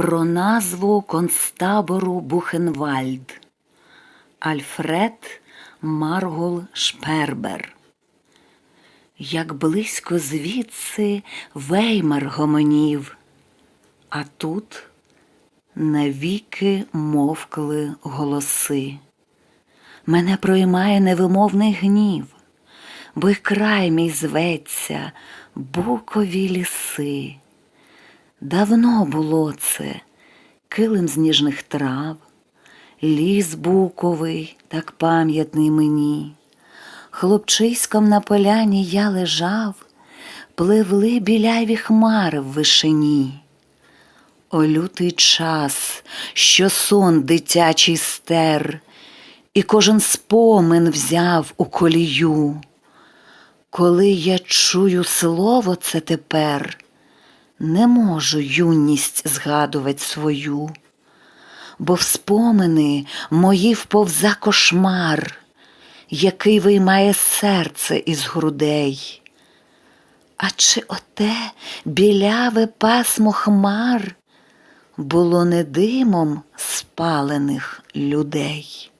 про назву концтабору Бухенвальд Альфред Маргул Шпербер. Як близько звідси веймар гомонів, а тут навіки мовкли голоси. Мене проймає невимовний гнів, бо й край мій зветься букові ліси. Давно було це килим з ніжних трав, ліс буковий, так пам'ятний мені. Хлопчиськом на поляні я лежав, пливли біляві хмари в вишині. О лютий час, що сон дитячий стер, і кожен спомин взяв у колію. Коли я чую слово це тепер, не можу юність згадувати свою, бо в спомини мої вповза кошмар, який виймає серце із грудей. А чи оте біляве пасмо хмар було не димом спалених людей?